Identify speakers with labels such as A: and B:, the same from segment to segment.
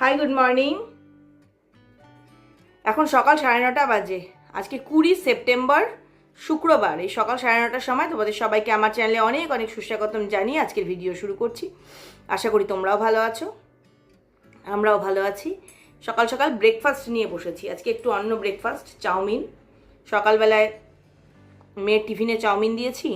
A: Hi good morning এখন সকাল সাড়ে নটা বাজে। আজকে কুড়ি সেপ্টেম্বর, শুক্রবার। এই সকাল সাড়ে নটার সময় তোমাদের সবাইকে আমার চ্যানেলে অনেক অনেক সুস্বাগতম জানিয়ে আজকের ভিডিও শুরু করছি। আশা করি তোমরাও ভালো আছো। আমরাও ভালো আছি। সকাল সকাল ব্রেকফাস্ট নিয়ে বসেছি। আজকে একটু অন্য ব্রেকফাস্ট চাউমিন। সকালবেলায় মেয়ের টিফিনে চাউমিন দিয়েছি।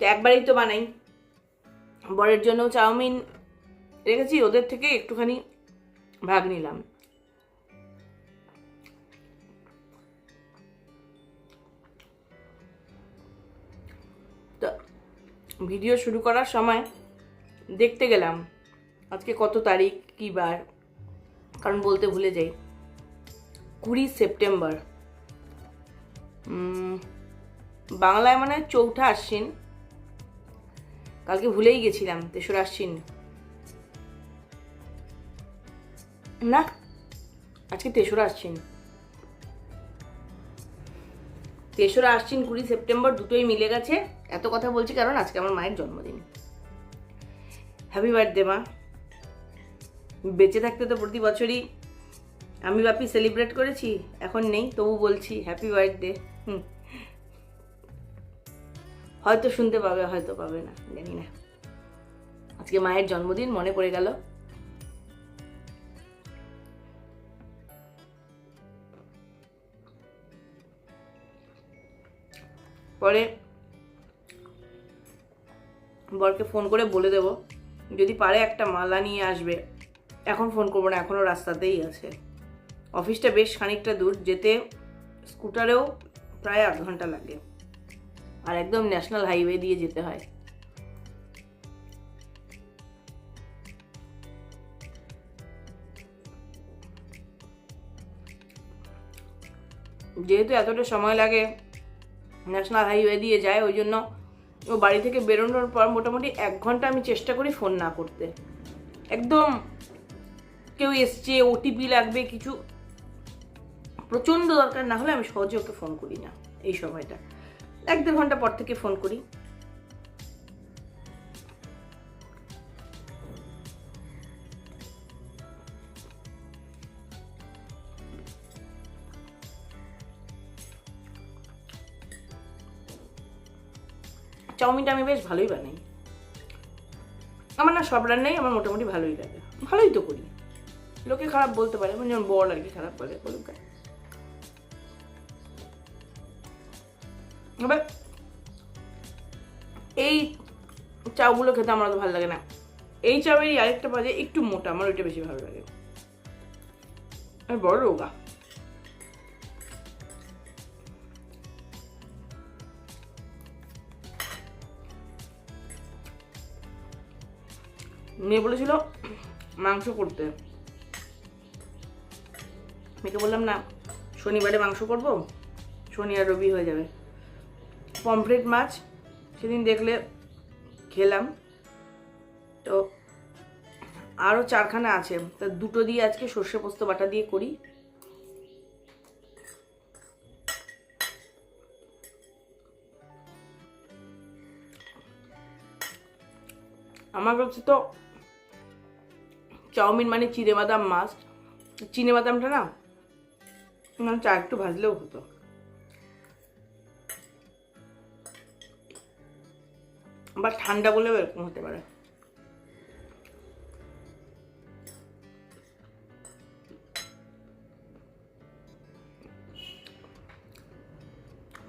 A: তো একবারই তো বানাই। বরের জন্য চাউমিন রেখেছি, ওদের থেকে একটুখানি ভাগ নিলাম। ভিডিও শুরু করার সময় দেখতে গেলাম আজকে কত তারিখ, কী বার, কারণ বলতে ভুলে যাই। কুড়ি সেপ্টেম্বর। বাংলায় মানে চৌঠা আশ্বিন। কালকে ভুলেই গেছিলাম, তেসরা আশ্বিন। না, আজকে তেসরা আশ্বিন। তেসরা আশ্বিন কুড়ি সেপ্টেম্বর দুটোই মিলে গেছে। এত কথা বলছি কারণ আজকে আমার মায়ের জন্মদিন। হ্যাপি বার্থডে মা। বেঁচে থাকতে তো প্রতি বছরই আমি বাপি সেলিব্রেট করেছি, এখন নেই, তবু বলছি হ্যাপি বার্থডে হুম। হয়তো শুনতে পাবে, হয়তো পাবে না, জানি না। আজকে মায়ের জন্মদিন, মনে পড়ে গেল। পরে বরকে ফোন করে বলে দেব, যদি পারে একটা মালা নিয়ে আসবে। এখন ফোন করব না এখনও রাস্তাতেই আছে। অফিসটা বেশ খানিকটা দূর, যেতে স্কুটারেও প্রায় আধ ঘণ্টা লাগে। আর একদম ন্যাশনাল হাইওয়ে দিয়ে যেতে হয়। যেহেতু এতটা সময় লাগে ন্যাশনাল হাইওয়ে দিয়ে যায়, ওই জন্য ও বাড়ি থেকে বেরোনোর পর মোটামুটি এক ঘণ্টা আমি চেষ্টা করি ফোন না করতে। একদম কেউ এসছে ওটিপি লাগবে, কিছু প্রচণ্ড দরকার না হলে আমি সহজে ওকে ফোন করি না এই সময়টা। এক দেড় ঘণ্টা পর থেকে ফোন করি। চাউমিনটা আমি বেশ ভালোই বানাই। আমার না সব রান্নাই আমার মোটামুটি ভালোই লাগে। ভালোই তো করি। লোকে খারাপ বলতে পারে মানে যেমন বড় আর কি খারাপ বলে, বলুক। এবার এই চাউগুলো খেতে আমার অত ভালো লাগে না। এই চাউয়েরই আরেকটা বাজে একটু মোটা, আমার ওইটা বেশি ভালো লাগে। আর বড় রোগা। মেয়ে বলেছিল মাংস করতে। মেয়েকে বললাম, না, শনিবারে মাংস করব, শনি আর রবি হয়ে যাবে। পমফ্রেট মাছ, সেদিন দেখলে খেলাম। তো আরও চারখানা আছে। তা দুটো দিয়ে আজকে সর্ষে পোস্ত বাটা দিয়ে করি। আমার কাছে তো চাউমিন মানে চিড়ে বাদাম মাস্ট চিনে বাদামটা না না চা একটু ভাজলেও হতো। বা ঠান্ডা বলেও এরকম হতে পারে।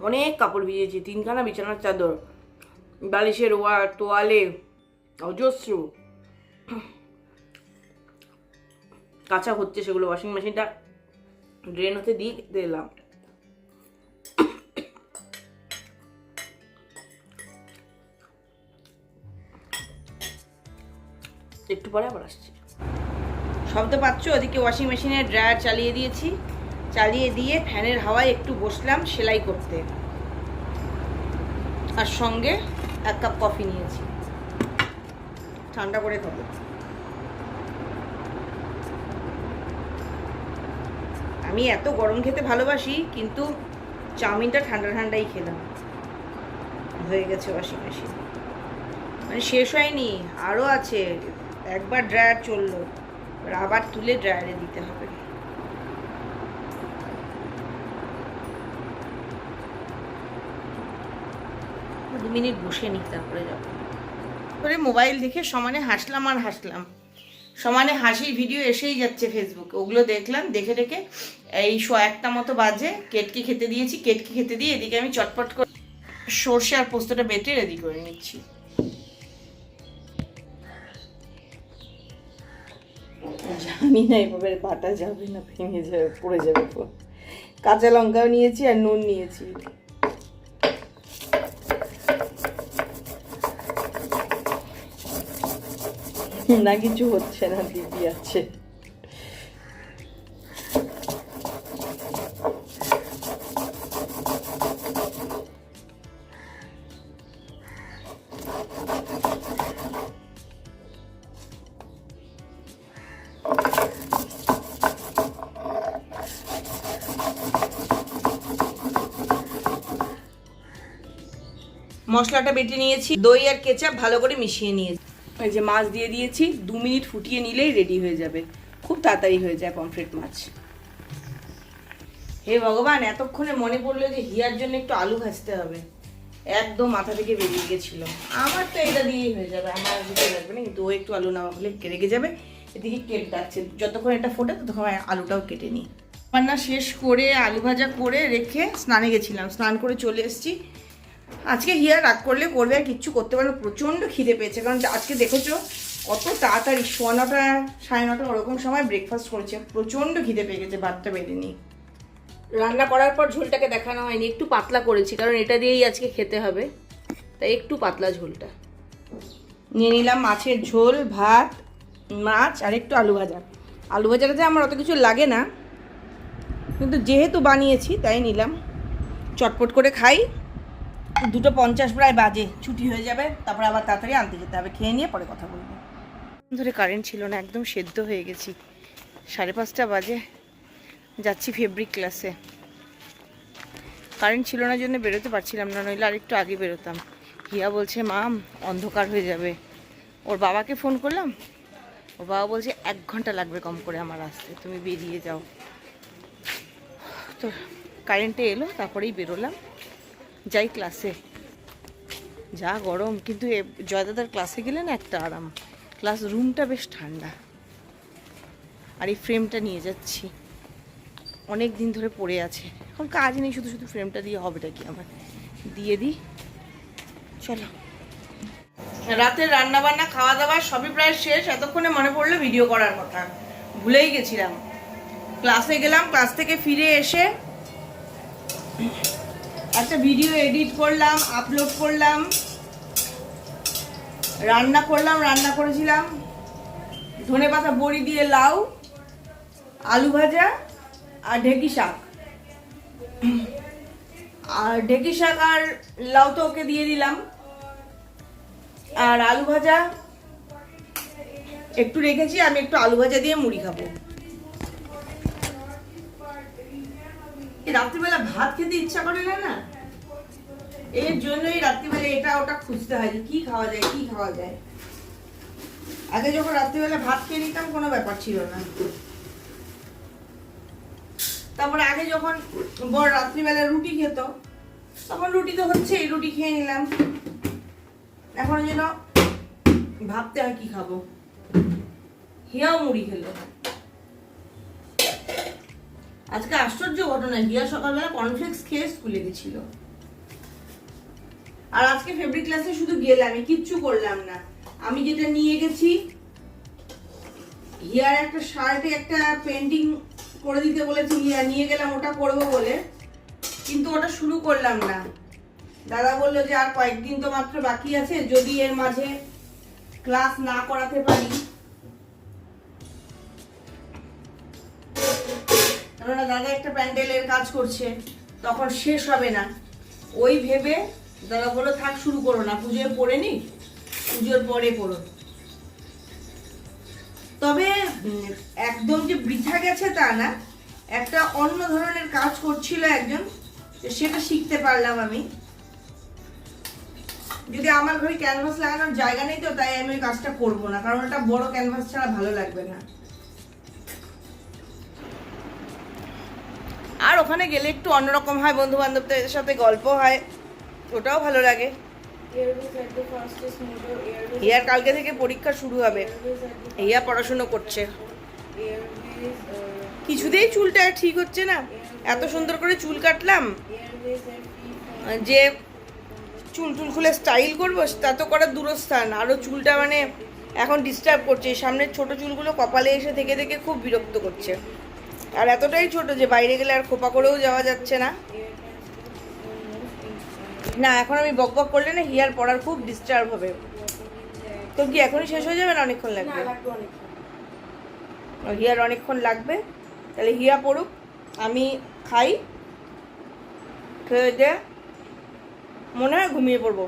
A: অনেক কাপড় ভিজেছি, তিনখানা বিছানার চাদর, বালিশের ওয়ার, তোয়ালে, অজস্র। কাঁচা হচ্ছে সেগুলো ওয়াশিং মেশিনটা ড্রেন হতে দিয়ে দিলাম। একটু পরে আবার আসছি। শব্দ পাচ্ছ? ওদিকে ওয়াশিং মেশিনের ড্রায়ার চালিয়ে দিয়েছি। চালিয়ে দিয়ে ফ্যানের হাওয়ায় একটু বসলাম সেলাই করতে। আর সঙ্গে এক কাপ কফি নিয়েছি। ঠান্ডা করে খাব। আমি এত গরম খেতে ভালোবাসি, কিন্তু চাউমিনটা ঠান্ডা ঠান্ডাই খেলাম। হয়ে গেছে ওয়াশিং মেশিন মানে শেষ হয়নি আরও আছে। একবার ড্রায়ার চলল আবার তুলে ড্রায়ারে দিতে হবে। দু মিনিট বসে নিই তারপরে যাব। করে মোবাইল দেখে সমানে হাসলাম আর হাসলাম। সমানে হাসির ভিডিও এসেই যাচ্ছে ফেসবুকে। ওগুলো দেখলাম, দেখে দেখে এই শো একটা মতো বাজে, কেটকি খেতে দিয়েছি, কেটকি খেতে দিয়ে এদিকে আমি চটপট করে সর্ষে আর পোস্তটা বেটে রেডি করে নিচ্ছি। জানি না, এভাবে বাটা যাবে না, ভেঙে যাবে, পড়ে যাবে কাঁচা লঙ্কাও নিয়েছি আর নুন নিয়েছি। না কিছু হচ্ছে না, দিদি আছে। মশলাটা বেটে নিয়েছি, দই আর কেচাপ ভালো করে মিশিয়ে নিয়েছি। এই যে মাছ দিয়ে দিয়েছি, দু মিনিট ফুটিয়ে নিলেই রেডি হয়ে যাবে। খুব তাড়াতাড়ি হয়ে যায় পমফ্রেট মাছ। হে ভগবান, এতক্ষণে মনে পড়ল যে হিয়ার জন্য একটু আলু ভাজতে হবে। একদম মাথা থেকে বেরিয়ে গেছিল। আমার তো এটা দিয়েই হয়ে যাবে, আমার কিছু লাগবে না, কিন্তু ও একটু আলু না হলে রেগে যাবে, এদিকে কেটে যাচ্ছে যতক্ষণ এটা ফোটে, ততক্ষণ আলুটাও কেটে নিই। রান্না শেষ করে আলু ভাজা করে রেখে স্নানে গেছিলাম। স্নান করে চলে এসেছি। আজকে হিয়া রাগ করলে করবে আর কিচ্ছু করতে পারবে। প্রচণ্ড খিদে পেয়েছে। কারণ আজকে দেখেছ কত তাড়াতাড়ি সোয়া নটা সাড়ে নটা ওরকম সময় ব্রেকফাস্ট করেছে প্রচণ্ড খিদে পেয়ে গেছে ভাতটা নিই রান্না করার পর ঝোলটাকে দেখানো হয়নি একটু পাতলা করেছি কারণ এটা দিয়েই আজকে খেতে হবে। তাই একটু পাতলা ঝোলটা। নিয়ে নিলাম মাছের ঝোল ভাত মাছ আর একটু আলু ভাজা। আলু ভাজাটাতে আমার অত কিছু লাগে না কিন্তু যেহেতু বানিয়েছি তাই নিলাম। চটপট করে খাই। দুটো পঞ্চাশ প্রায় বাজে, ছুটি হয়ে যাবে, তারপরে আবার তাড়াতাড়ি আনতে যেতে হবে, খেয়ে নিয়ে পরে কথা বলব। ধরে কারেন্ট ছিল না, একদম সেদ্ধ হয়ে গেছি। সাড়ে পাঁচটা বাজে, যাচ্ছি ফেব্রিক ক্লাসে কারেন্ট ছিল না জন্য বেরোতে পারছিলাম না, নইলে আরেকটু আগে বেরোতাম। হিয়া বলছে, মাম, অন্ধকার হয়ে যাবে। ওর বাবাকে ফোন করলাম। ওর বাবা বলছে, এক ঘণ্টা লাগবে কম করে আমার আসতে, তুমি বেরিয়ে যাও। তো কারেন্টে এলো, তারপরেই বেরোলাম। যাই ক্লাসে যা গরম, কিন্তু জয়দাদার ক্লাসে গেলে না একটা আরাম। ক্লাস রুমটা বেশ ঠান্ডা। আর এই ফ্রেমটা নিয়ে যাচ্ছি। অনেক দিন ধরে পড়ে আছে। এখন কাজ নেই, শুধু শুধু ফ্রেমটা দিয়ে হবেটা কি আমার? দিয়ে দিই। চলো। রাতের রান্না বান্না খাওয়া দাওয়া সবই প্রায় শেষ। এতক্ষণে মনে পড়ল ভিডিও করার কথা। ভুলেই গেছিলাম। ক্লাসে গেলাম ক্লাস থেকে ফিরে এসে একটা ভিডিও এডিট করলাম আপলোড করলাম, রান্না করলাম, রান্না করেছিলাম। ধনে পাতা, বড়ি দিয়ে লাউ, আলু ভাজা আর ঢেকি শাক। আর ঢেকি শাক আর লাউ তো ওকে দিয়ে দিলাম। আর আলু ভাজা একটু রেখেছি, আমি একটু আলু ভাজা দিয়ে মুড়ি খাব। রাত্রিবেলা ভাত খেতে ইচ্ছা করে না না? এর জন্যই রাত্রিবেলা এটা ওটা খুঁজতে হয় যে কি খাওয়া যায়, কি খাওয়া যায়। আগে যখন রাত্রিবেলা ভাত খেয়ে নিতাম কোনো ব্যাপার ছিল না। তারপর আগে যখন বড় রাত্রিবেলা রুটি খেত, তখন রুটি তো হচ্ছে রুটি খেয়ে নিলাম। এখন যেন ভাবতে হয় কি খাব। হিয়াও মুড়ি খেলো। আজকে আশ্চর্য ঘটনা হিয়া সকালবেলা কর্নফ্লেক্স খেয়ে স্কুলে গেছিল। আর আজকে ফেব্রিক ক্লাসে শুধু গেলাম কিচ্ছু করলাম না। আমি যেটা নিয়ে গেছি হিয়ার একটা শার্টে একটা পেন্টিং করে দিতে বলেছি হিয়া নিয়ে গেলাম, ওটা করব বলে। কিন্তু ওটা শুরু করলাম না। দাদা বলল যে, আর কয়েকদিন তো মাত্র বাকি আছে, যদি এর মাঝে ক্লাস না করাতে পারি কেননা দাদা একটা প্যান্ডেলের কাজ করছে, তখন শেষ হবে না। ওই ভেবে দাদা বলল, থাক, শুরু করো না, পুজোয় পড়ে নি, পুজোর পরে করো তবে একদম যে বৃথা গেছে তা না, একটা অন্য ধরনের কাজ করছিল একজন সেটা শিখতে পারলাম আমি। যদি আমার ঘরে ক্যানভাস লাগানোর জায়গা নেই তো, তাই আমি ওই কাজটা করব না, কারণ ওটা বড় ক্যানভাস ছাড়া ভালো লাগবে না। ওখানে গেলে একটু অন্যরকম হয় বন্ধু বান্ধবদের সাথে গল্প হয়। ওটাও ভালো লাগে. হিয়ার কালকে থেকে পরীক্ষা শুরু হবে। হিয়া পড়াশুনো করছে। কিছুতেই চুলটা ঠিক হচ্ছে না। এত সুন্দর করে চুল কাটলাম যে চুল টুল খুলে স্টাইল করব, তা তো করার দূরস্থান। আরও চুলটা মানে এখন ডিস্টার্ব করছে। সামনের ছোট চুলগুলো কপালে এসে থেকে থেকে খুব বিরক্ত করছে। আর এতটাই ছোট যে বাইরে গেলে আর খোপা করেও যাওয়া যাচ্ছে না। না এখন আমি বক বক করলে না হিয়ার পড়ার খুব ডিস্টার্ব হবে। তোর কি এখনই শেষ হয়ে যাবে না অনেকক্ষণ লাগবে? হিয়ার অনেকক্ষণ লাগবে। তাহলে হিয়া পড়ুক আমি খাই। খেয়ে দিয়ে মনে হয় ঘুমিয়ে পড়ব।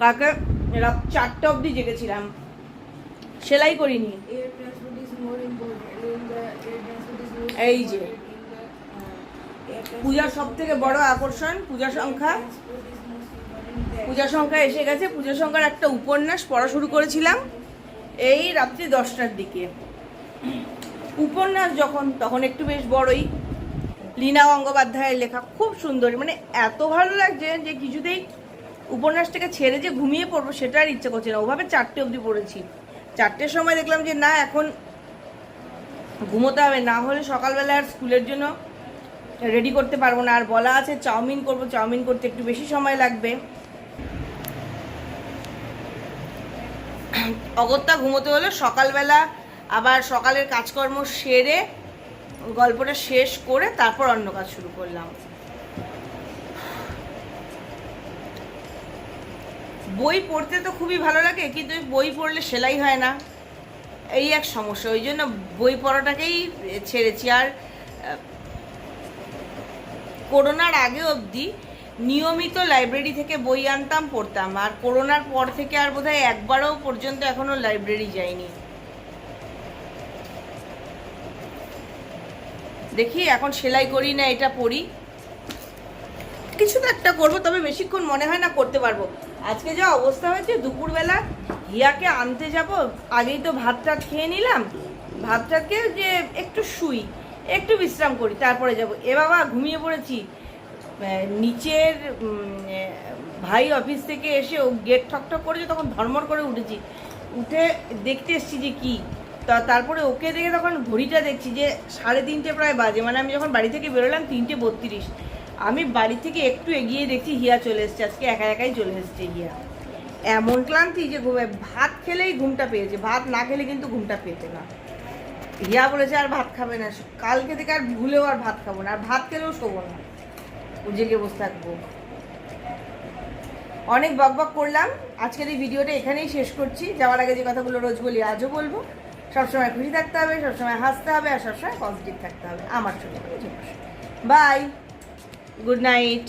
A: কাকে রাত চারটে অবধি জেগেছিলাম। সেলাই করিনি। এই যে। পূজার সব থেকে বড় আকর্ষণ, পূজা সংখ্যা। পূজা সংখ্যা এসে গেছে। পূজা সংখ্যার একটা উপন্যাস পড়া শুরু করেছিলাম এই রাত্রি দশটার দিকে। উপন্যাস যখন, তখন একটু বেশ বড়ই। লীনা গঙ্গোপাধ্যায়ের লেখা খুব সুন্দর। মানে এত ভালো লাগছে যে কিছুতেই উপন্যাসটাকে ছেড়ে যে ঘুমিয়ে পড়ব, সেটা আর ইচ্ছে করছে না। ওভাবে চারটে অবধি পড়েছি। চারটের সময় দেখলাম যে না, এখন ঘুমোতে হবে, না হলে সকালবেলা আর স্কুলের জন্য রেডি করতে পারব না। আর বলা আছে চাউমিন করব, চাউমিন করতে একটু বেশি সময় লাগবে। অগত্যা ঘুমোতে হলে সকালবেলা আবার সকালের কাজকর্ম সেরে গল্পটা শেষ করে তারপর অন্য কাজ শুরু করলাম। বই পড়তে তো খুবই ভালো লাগে, কিন্তু বই পড়লে সেলাই হয় না। এই এক সমস্যা, ওই জন্য বই পড়াটাকেই ছেড়েছি। আর করোনার আগে অবধি নিয়মিত লাইব্রেরি থেকে বই আনতাম, পড়তাম। আর করোনার পর থেকে আর বোধহয় একবারও পর্যন্ত এখনও লাইব্রেরি যাইনি। দেখি, এখন সেলাই করি না, এটা পড়ি। কিছু তো একটা করব, তবে বেশিক্ষণ মনে হয় না করতে পারব। আজকে যা অবস্থা হয়েছে, দুপুরবেলা হিয়াকে আনতে যাব, আগেই তো ভাত টাত খেয়ে নিলাম। ভাত যে একটু শুই, একটু বিশ্রাম করি, তারপরে যাব। এ বাবা, ঘুমিয়ে পড়েছি। নিচের ভাই অফিস থেকে এসে ও গেট ঠক ঠক করেছে, তখন ধর্মর করে উঠেছি। উঠে দেখতে এসছি যে কি? তা তারপরে ওকে দেখে তখন ঘড়িটা দেখছি যে সাড়ে তিনটে প্রায় বাজে মানে আমি যখন বাড়ি থেকে বেরোলাম তিনটে বত্রিশ। আমি বাড়ি থেকে একটু এগিয়ে দেখছি হিয়া চলে এসছে, আজকে একা একাই চলে এসছে হিয়া। এমন ক্লান্তি যে ঘুমে ভাত খেলেই ঘুমটা পেয়েছে, ভাত না খেলে কিন্তু ঘুমটা পেতে না। হিয়া বলেছে আর ভাত খাবে না, কালকে থেকে আর ভুলেও আর ভাত খাব না, আর ভাত খেলেও শোবো না। জেগে বসে থাকব। অনেক বক বক করলাম, আজকের এই ভিডিওটা এখানেই শেষ করছি। যাওয়ার আগে যে কথাগুলো রোজ বলি, আজও বলব। সবসময় খুশি থাকতে হবে, সবসময় হাসতে হবে, আর সবসময় পজিটিভ থাকতে হবে। আমার জন্য বাই গুড নাইট